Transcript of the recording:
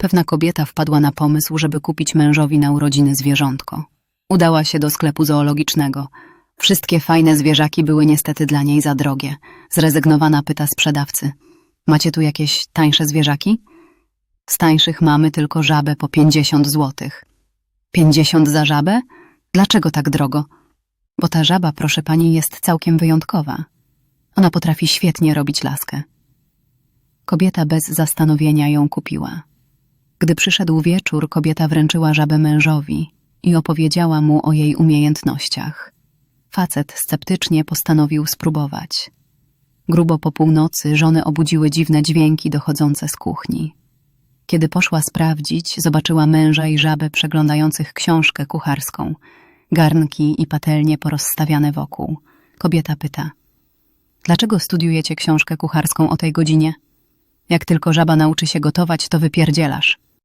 Pewna kobieta wpadła na pomysł, żeby kupić mężowi na urodziny zwierzątko. Udała się do sklepu zoologicznego. Wszystkie fajne zwierzaki były niestety dla niej za drogie. Zrezygnowana pyta sprzedawcy. Macie tu jakieś tańsze zwierzaki? Z tańszych mamy tylko żabę po 50 złotych. 50 za żabę? Dlaczego tak drogo? Bo ta żaba, proszę pani, jest całkiem wyjątkowa. Ona potrafi świetnie robić laskę. Kobieta bez zastanowienia ją kupiła. Gdy przyszedł wieczór, kobieta wręczyła żabę mężowi i opowiedziała mu o jej umiejętnościach. Facet sceptycznie postanowił spróbować. Grubo po północy żony obudziły dziwne dźwięki dochodzące z kuchni. Kiedy poszła sprawdzić, zobaczyła męża i żabę przeglądających książkę kucharską, garnki i patelnie porozstawiane wokół. Kobieta pyta: Dlaczego studiujecie książkę kucharską o tej godzinie? Jak tylko żaba nauczy się gotować, to wypierdzielasz.